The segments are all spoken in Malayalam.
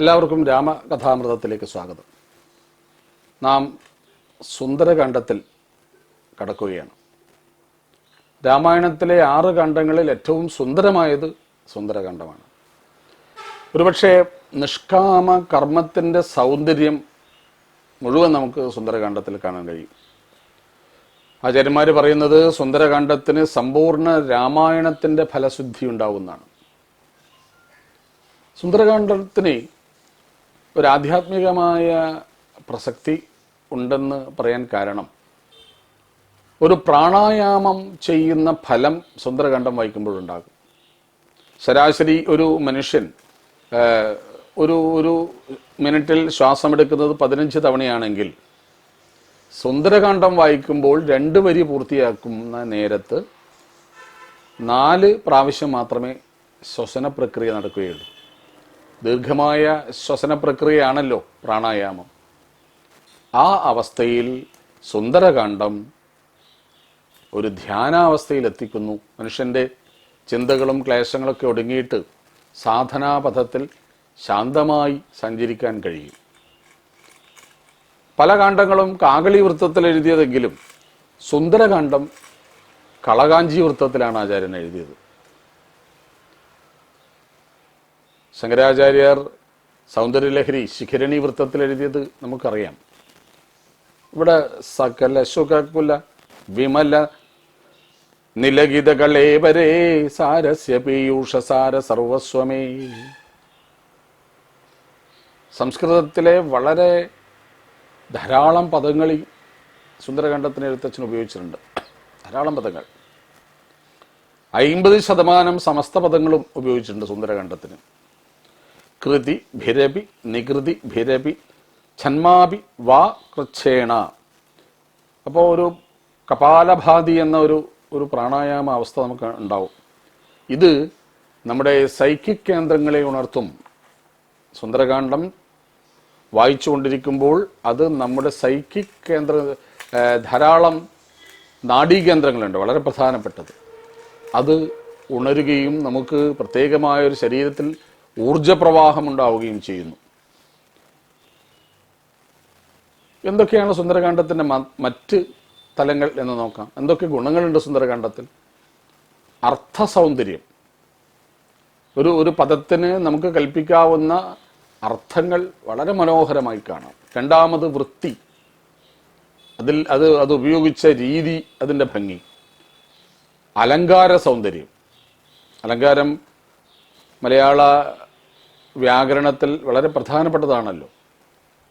എല്ലാവർക്കും രാമകഥാമൃതത്തിലേക്ക് സ്വാഗതം. നാം സുന്ദരകണ്ഠത്തിൽ കടക്കുകയാണ്. രാമായണത്തിലെ ആറ് കണ്ഠങ്ങളിൽ ഏറ്റവും സുന്ദരമായത് സുന്ദരകണ്ഠമാണ് ഒരുപക്ഷെ നിഷ്കാമ കർമ്മത്തിന്റെ സൗന്ദര്യം മുഴുവൻ നമുക്ക് സുന്ദരകാന്ഡത്തിൽ കാണാൻ കഴിയും. ആചാര്യന്മാർ പറയുന്നത് സുന്ദരകാന്ഡത്തിന് സമ്പൂർണ രാമായണത്തിന്റെ ഫലശുദ്ധി ഉണ്ടാവുന്നതാണ്. സുന്ദരകാന്ഡത്തിന് ഒരു ആധ്യാത്മികമായ പ്രസക്തി ഉണ്ടെന്ന് പറയാൻ കാരണം ഒരു പ്രാണായാമം ചെയ്യുന്ന ഫലം സുന്ദരകണ്ഠം വായിക്കുമ്പോഴുണ്ടാകും. ശരാശരി ഒരു മനുഷ്യൻ ഒരു ഒരു മിനിറ്റിൽ ശ്വാസമെടുക്കുന്നത് പതിനഞ്ച് തവണയാണെങ്കിൽ സുന്ദരകാന്ഡം വായിക്കുമ്പോൾ രണ്ട് വരി പൂർത്തിയാക്കുന്ന നേരത്ത് നാല് പ്രാവശ്യം മാത്രമേ ശ്വസന പ്രക്രിയ നടക്കുകയുള്ളൂ. ദീർഘമായ ശ്വസന പ്രക്രിയയാണല്ലോ പ്രാണായാമം. ആ അവസ്ഥയിൽ സുന്ദരകാന്ഡം ഒരു ധ്യാനാവസ്ഥയിൽ എത്തിക്കുന്നു മനുഷ്യന്റെ ചിന്തകളും ക്ലേശങ്ങളൊക്കെ ഒടുങ്ങിയിട്ട് സാധനാപഥത്തിൽ ശാന്തമായി സഞ്ചരിക്കാൻ കഴിയും. പല കാണ്ഡങ്ങളും കാകളി വൃത്തത്തിൽ എഴുതിയതെങ്കിലും സുന്ദരകാന്ഡം കളകാഞ്ചി വൃത്തത്തിലാണ് ആചാര്യൻ എഴുതിയത്. ശങ്കരാചാര്യർ സൗന്ദര്യലഹരി ശിഖരണി വൃത്തത്തിൽ എഴുതിയത് നമുക്കറിയാം. ഇവിടെ സകല ശുഖക്കുല വിമല നിലഗിതകളേവരേ സാരസ്യ പീയൂഷ സാര സർവസ്വമേ. സംസ്കൃതത്തിലെ വളരെ ധാരാളം പദങ്ങൾ ഈ സുന്ദരകണ്ഠത്തിന് എഴുത്തച്ഛൻ ഉപയോഗിച്ചിട്ടുണ്ട്. ധാരാളം പദങ്ങൾ. അയിമ്പത് ശതമാനം സമസ്ത പദങ്ങളും ഉപയോഗിച്ചിട്ടുണ്ട് സുന്ദരകാന്ഡത്തിന് കൃതി ഭിരപി നികൃതി ഭിരപി ഛന്മാപി വാ കൃച്ഛേണ. അപ്പോൾ ഒരു കപാലഭാതി എന്ന ഒരു ഒരു പ്രാണായാമ അവസ്ഥ നമുക്ക് ഉണ്ടാവും. ഇത് നമ്മുടെ സൈക്കിക് കേന്ദ്രങ്ങളെ ഉണർത്തും. സുന്ദരകാന്ഡം വായിച്ചുകൊണ്ടിരിക്കുമ്പോൾ അത് നമ്മുടെ സൈക്കിക് കേന്ദ്ര ധാരാളം നാഡീകേന്ദ്രങ്ങളുണ്ട് വളരെ പ്രധാനപ്പെട്ടത്. അത് ഉണരുകയും നമുക്ക് പ്രത്യേകമായ ഒരു ശരീരത്തിൽ ഊർജപ്രവാഹം ഉണ്ടാവുകയും ചെയ്യുന്നു. എന്തൊക്കെയാണ് സുന്ദരകാന്ഡത്തിന്റെ മ- മറ്റ് തലങ്ങൾ എന്ന് നോക്കാം. എന്തൊക്കെ ഗുണങ്ങളുണ്ട് സുന്ദരകാന്ഡത്തിൽ? അർത്ഥ സൗന്ദര്യം ഒരു ഒരു പദത്തിന് നമുക്ക് കൽപ്പിക്കാവുന്ന അർത്ഥങ്ങൾ വളരെ മനോഹരമായി കാണാം. രണ്ടാമത് വൃത്തി. അതിൽ അത് അത് ഉപയോഗിച്ച രീതി അതിന്റെ ഭംഗി. അലങ്കാര സൗന്ദര്യം. അലങ്കാരം മലയാള വ്യാകരണത്തിൽ വളരെ പ്രധാനപ്പെട്ടതാണല്ലോ.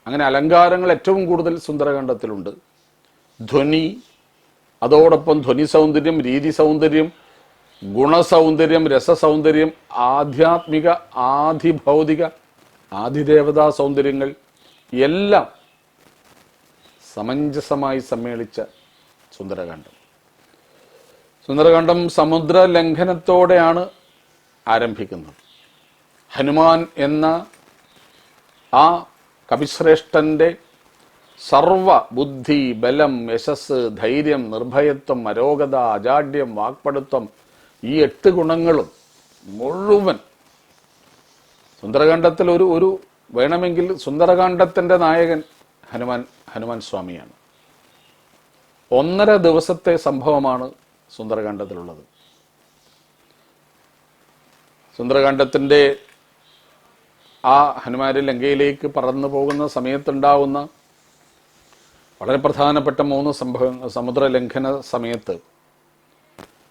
അങ്ങനെ അലങ്കാരങ്ങൾ ഏറ്റവും കൂടുതൽ സുന്ദരകാന്ഡത്തിലുണ്ട്. ധ്വനി അതോടൊപ്പം ധ്വനി സൗന്ദര്യം രീതി സൗന്ദര്യം ഗുണസൗന്ദര്യം രസസൗന്ദര്യം ആധ്യാത്മിക ആധിഭൗതിക ആധിദേവതാ സൗന്ദര്യങ്ങൾ എല്ലാം സമഞ്ജസമായി സമ്മേളിച്ച സുന്ദരകാന്ഡം. സുന്ദരകാന്ഡം സമുദ്ര ലംഘനത്തോടെയാണ് ആരംഭിക്കുന്നത്. ഹനുമാൻ എന്ന ആ കവിശ്രേഷ്ഠന്റെ സർവ ബുദ്ധി ബലം യശസ് ധൈര്യം നിർഭയത്വം അരോഗത അജാഡ്യം വാക്പടുത്വം ഈ എട്ട് ഗുണങ്ങളും മുഴുവൻ സുന്ദരകാന്ഡത്തിൽ ഒരു ഒരു വേണമെങ്കിൽ സുന്ദരകാന്ഡത്തിന്റെ നായകൻ ഹനുമാൻ ഹനുമാൻ സ്വാമിയാണ്. ഒന്നര ദിവസത്തെ സംഭവമാണ് സുന്ദരകാന്ഡത്തിലുള്ളത്. സുന്ദരകാന്ഡത്തിന്റെ ആ ഹനുമാൻ ലങ്കയിലേക്ക് പറന്നു പോകുന്ന സമയത്തുണ്ടാവുന്ന വളരെ പ്രധാനപ്പെട്ട മൂന്ന് സംഭവങ്ങൾ സമുദ്ര ലംഘന സമയത്ത്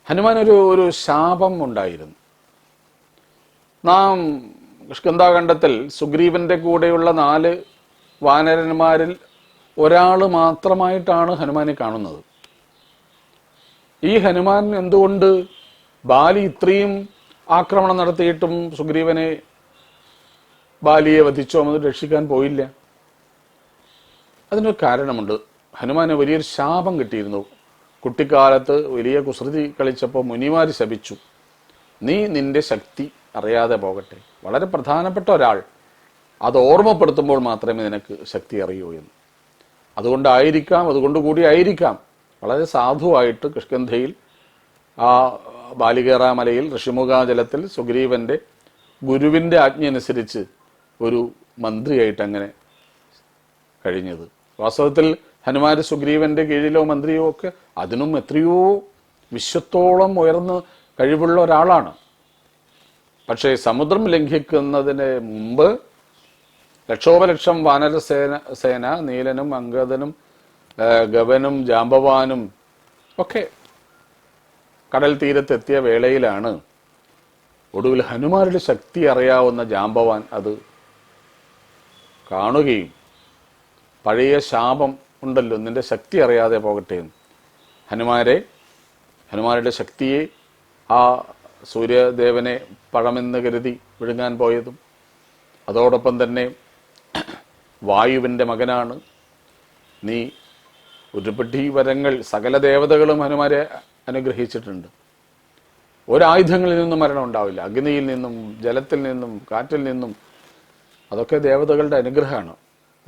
ഹനുമാൻ ഒരു ഒരു ശാപം ഉണ്ടായിരുന്നു. നാം സ്കന്ധാഖണ്ഡത്തിൽ സുഗ്രീവന്റെ കൂടെയുള്ള നാല് വാനരന്മാരിൽ ഒരാൾ മാത്രമായിട്ടാണ് ഹനുമാനെ കാണുന്നത്. ഈ ഹനുമാൻ എന്തുകൊണ്ട് ബാലി ഇത്രയും ആക്രമണം നടത്തിയിട്ടും സുഗ്രീവനെ ബാലിയെ വധിച്ചോ അത് രക്ഷിക്കാൻ പോയില്ല. അതിനൊരു കാരണമുണ്ട്. ഹനുമാനെ വലിയൊരു ശാപം കിട്ടിയിരുന്നു. കുട്ടിക്കാലത്ത് വലിയ കുസൃതി കളിച്ചപ്പോൾ മുനിമാർ ശപിച്ചു. നീ നിന്റെ ശക്തി അറിയാതെ പോകട്ടെ. വളരെ പ്രധാനപ്പെട്ട ഒരാൾ. അത് ഓർമ്മപ്പെടുത്തുമ്പോൾ മാത്രമേ നിനക്ക് ശക്തി അറിയൂ എന്ന്. അതുകൊണ്ടായിരിക്കാം അതുകൊണ്ട് കൂടി ആയിരിക്കാം. വളരെ സാധുവായിട്ട് കിഷ്കന്ധയിൽ ആ ബാലികേറ മലയിൽ ഋഷിമുഖാചലത്തിൽ സുഗ്രീവന്റെ ഗുരുവിന്റെ ആജ്ഞ അനുസരിച്ച് ഒരു മന്ത്രിയായിട്ട് അങ്ങനെ കഴിഞ്ഞത്. വാസ്തവത്തിൽ ഹനുമാൻ സുഗ്രീവന്റെ കീഴിലോ മന്ത്രിയോ ഒക്കെ അതിനും എത്രയോ വിശ്വത്തോളം ഉയർന്ന് കഴിവുള്ള ഒരാളാണ്. പക്ഷേ സമുദ്രം ലംഘിക്കുന്നതിന് മുമ്പ് ലക്ഷോപലക്ഷം വാനരസേന സേന നീലനും അങ്കദനും ഗവനും ജാമ്പവാനും ഒക്കെ കടൽ തീരത്തെത്തിയ വേളയിലാണ് ഒടുവിൽ ഹനുമാരുടെ ശക്തി അറിയാവുന്ന ജാമ്പവാൻ അത് കാണുകയും പഴയ ശാപം ഉണ്ടല്ലോ നിന്റെ ശക്തി അറിയാതെ പോകട്ടെ ഹനുമാരെ ഹനുമാരുടെ ശക്തിയെ ആ സൂര്യദേവനെ പഴമെന്ന് കരുതി വിഴുങ്ങാൻ പോയതും അതോടൊപ്പം തന്നെ വായുവിന്റെ മകനാണ്. നീ ഒരുപടി വരങ്ങൾ സകല ദേവതകളും ഹനുമാരെ അനുഗ്രഹിച്ചിട്ടുണ്ട്. ഒരായുധങ്ങളിൽ നിന്നും മരണം ഉണ്ടാവില്ല. അഗ്നിയിൽ നിന്നും ജലത്തിൽ നിന്നും കാറ്റിൽ നിന്നും. അതൊക്കെ ദേവതകളുടെ അനുഗ്രഹമാണ്.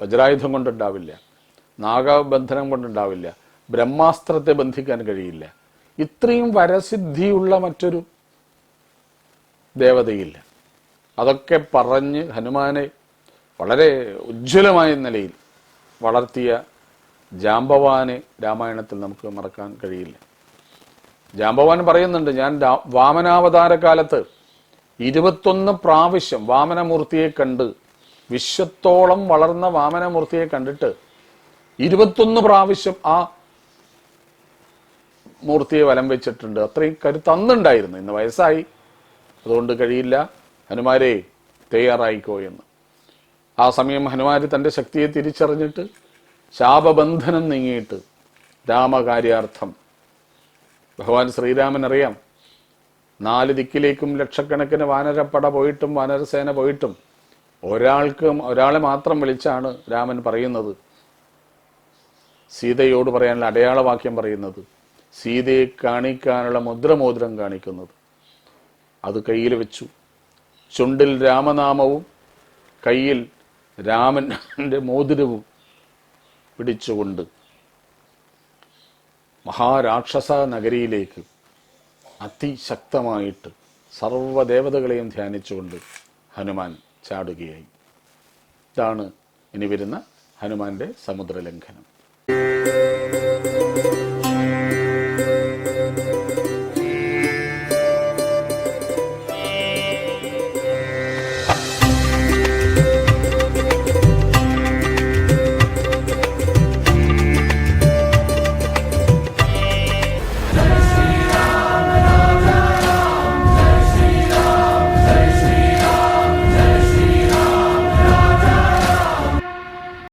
വജ്രായുധം കൊണ്ടുണ്ടാവില്ല. നാഗബന്ധനം കൊണ്ടുണ്ടാവില്ല. ബ്രഹ്മാസ്ത്രത്തെ ബന്ധിക്കാൻ കഴിയില്ല. ഇത്രയും വരസിദ്ധിയുള്ള മറ്റൊരു ദേവതയില്ല. അതൊക്കെ പറഞ്ഞ് ഹനുമാനെ വളരെ ഉജ്ജ്വലമായ നിലയിൽ വളർത്തിയ ജാമ്പവാനെ രാമായണത്തിൽ നമുക്ക് മറക്കാൻ കഴിയില്ല. ജാമ്പവാൻ പറയുന്നുണ്ട് ഞാൻ വാമനാവതാര കാലത്ത് ഇരുപത്തൊന്ന് പ്രാവശ്യം വാമനമൂർത്തിയെ കണ്ട് വിശ്വത്തോളം വളർന്ന വാമനമൂർത്തിയെ കണ്ടിട്ട് ഇരുപത്തൊന്ന് പ്രാവശ്യം ആ മൂർത്തിയെ വലം വെച്ചിട്ടുണ്ട്. അത്രയും കരുത്ത് അന്നുണ്ടായിരുന്നു. ഇന്ന് വയസ്സായി. അതുകൊണ്ട് കഴിയില്ല. ഹനുമാരെ തയ്യാറായിക്കോ എന്ന്. ആ സമയം ഹനുമാര് തന്റെ ശക്തിയെ തിരിച്ചറിഞ്ഞിട്ട് ശാപബന്ധനം നീങ്ങിയിട്ട് രാമകാര്യാർത്ഥം ഭഗവാൻ ശ്രീരാമൻ അറിയാം. നാല് ദിക്കിലേക്കും ലക്ഷക്കണക്കിന് വാനരപ്പട പോയിട്ടും വാനരസേന പോയിട്ടും ഒരാൾക്കും ഒരാളെ മാത്രം വിളിച്ചാണ് രാമൻ പറയുന്നത്. സീതയോട് പറയാനുള്ള അടയാളവാക്യം പറയുന്നത്. സീതയെ കാണിക്കാനുള്ള മുദ്രമോതിരം കാണിക്കുന്നത്. അത് കയ്യിൽ വെച്ചു. ചുണ്ടിൽ രാമനാമവും കയ്യിൽ രാമന്റെ മോതിരവും പിടിച്ചുകൊണ്ട് മഹാരാക്ഷസ നഗരിയിലേക്ക് അതിശക്തമായിട്ട് സർവദേവതകളെയും ധ്യാനിച്ചുകൊണ്ട് ഹനുമാൻ ചാടുകയായി. ഇതാണ് ഇനി വരുന്ന ഹനുമാന്റെ സമുദ്രലംഘനം.